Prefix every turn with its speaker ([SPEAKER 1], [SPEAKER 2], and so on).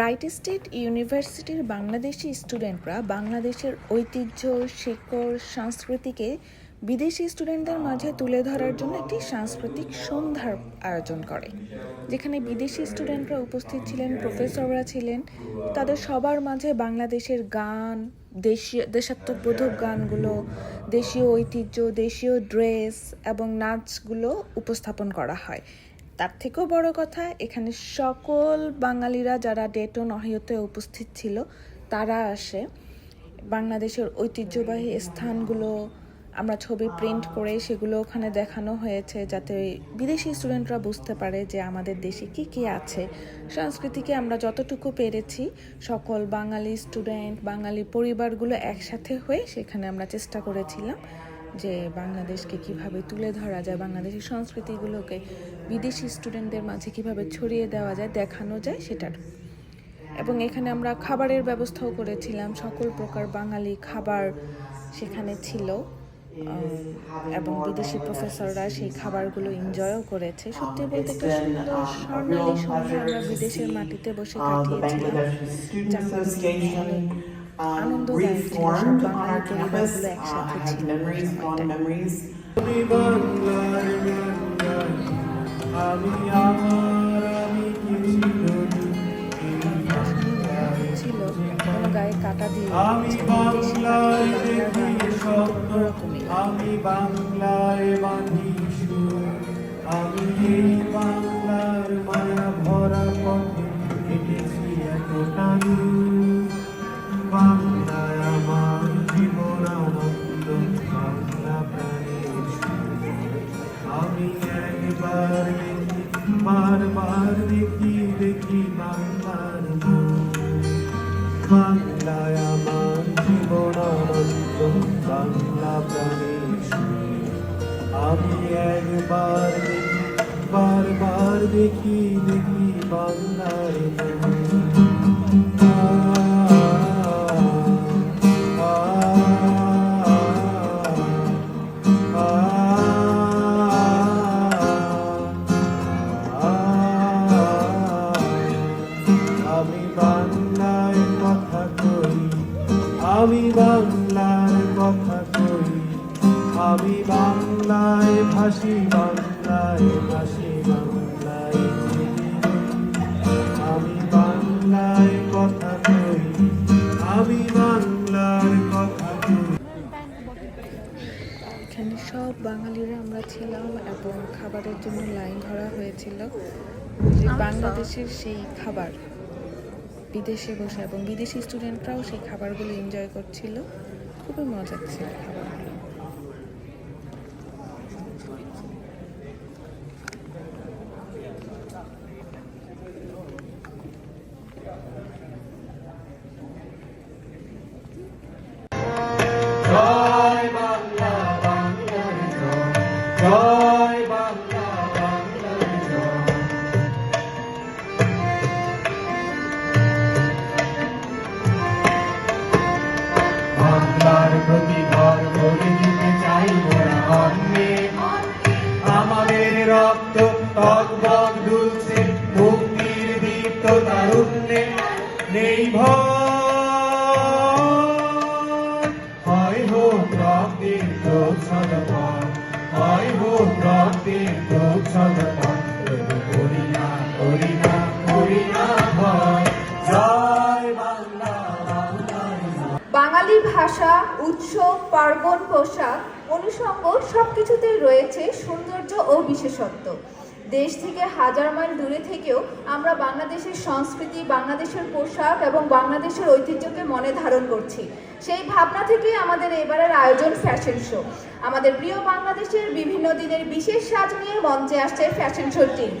[SPEAKER 1] Right state ইউনিভার্সিটির বাংলাদেশি স্টুডেন্টরা বাংলাদেশের ঐতিহ্য, শিকড়, সংস্কৃতিকে বিদেশি স্টুডেন্টদের মাঝে তুলে ধরার জন্য একটি সাংস্কৃতিক সন্ধ্যার আয়োজন করে, যেখানে বিদেশি স্টুডেন্টরা উপস্থিত ছিলেন, প্রফেসররা ছিলেন। তাদের সবার মাঝে বাংলাদেশের গান, দেশীয়, দেশাত্মবোধক গানগুলো, দেশীয় ঐতিহ্য, দেশীয় ড্রেস এবং নাচগুলো উপস্থাপন করা হয়। তার থেকেও বড় কথা, এখানে সকল বাঙালিরা যারা ডেটন অহিয়তে উপস্থিত ছিল, তারা আসে। বাংলাদেশের ঐতিহ্যবাহী স্থানগুলো আমরা ছবি প্রিন্ট করে সেগুলো ওখানে দেখানো হয়েছে, যাতে বিদেশি স্টুডেন্টরা বুঝতে পারে যে আমাদের দেশে কি কি আছে। সংস্কৃতিকে আমরা যতটুকু পেরেছি, সকল বাঙালি স্টুডেন্ট, বাঙালি পরিবারগুলো একসাথে হয়ে সেখানে আমরা চেষ্টা করেছিলাম। যে বাংলাদেশকে কীভাবে তুলে ধরা যায় বাংলাদেশের সংস্কৃতিগুলোকে বিদেশি স্টুডেন্টদের মাঝে কীভাবে ছড়িয়ে দেওয়া যায়, দেখানো যায় সেটার। এবং এখানে আমরা খাবারের ব্যবস্থাও করেছিলাম, সকল প্রকার বাঙালি খাবার সেখানে ছিল এবং বিদেশি প্রফেসররা সেই খাবারগুলো এনজয়ও করেছে। সত্যি বলতে একটা সুন্দর স্বর্ণালী সন্ধ্যা আমরা বিদেশের মাটিতে বসে কাটিয়েছিলাম
[SPEAKER 2] Um, reformed on our campus. Uh, I have memories, fond memories.
[SPEAKER 1] ছিল কোনো গায়ে কাটা দিয়ে
[SPEAKER 3] আমি বাংলায় দেখি স্বপ্ন আমি বাংলায় বাঁধি আমি এই বাংলার বাংলায় আমার জীবন আনন্দ বাংলা প্রাণের সুর। একবার দেখি বারবার দেখি দেখি বাংলার বাংলায় ভাসি বাংলায় ভাসি বাংলায়। আমি বাংলায় কথা কই আমি বাংলার কথা
[SPEAKER 1] এখানে সব বাঙালিরা আমরা ছিলাম এবং খাবারের জন্য লাইন ধরা হয়েছিল। যে বাংলাদেশের সেই খাবার বিদেশে বসে এবং বিদেশি স্টুডেন্টরাও সেই খাবারগুলো এনজয় করছিল। খুবই মজা ছিল খাবারগুলো
[SPEAKER 3] প্রতি ঘর গড়ে দিতে চাই মোরা অন্যে আমাদের রক্ত টকবক দুলছে, মুক্তির দীপ্ত তারুণ্যে। নেই ভয়। হয় হোক রক্তের প্রোক সদপন হয় হোক রক্তের প্রোক সদপন
[SPEAKER 4] ভাষা, উৎসব, পার্বণ, পোশাক, অনুষঙ্গ সব কিছুতেই রয়েছে সৌন্দর্য ও বিশেষত্ব। দেশ থেকে হাজার মাইল দূরে থেকেও আমরা বাংলাদেশের সংস্কৃতি, বাংলাদেশের পোশাক এবং বাংলাদেশের ঐতিহ্যকে মনে ধারণ করছি। সেই ভাবনা থেকেই আমাদের এবারের আয়োজন ফ্যাশন শো আমাদের প্রিয় বাংলাদেশের বিভিন্ন দিনের বিশেষ সাজ নিয়ে মঞ্চে আসছে ফ্যাশন শো টিম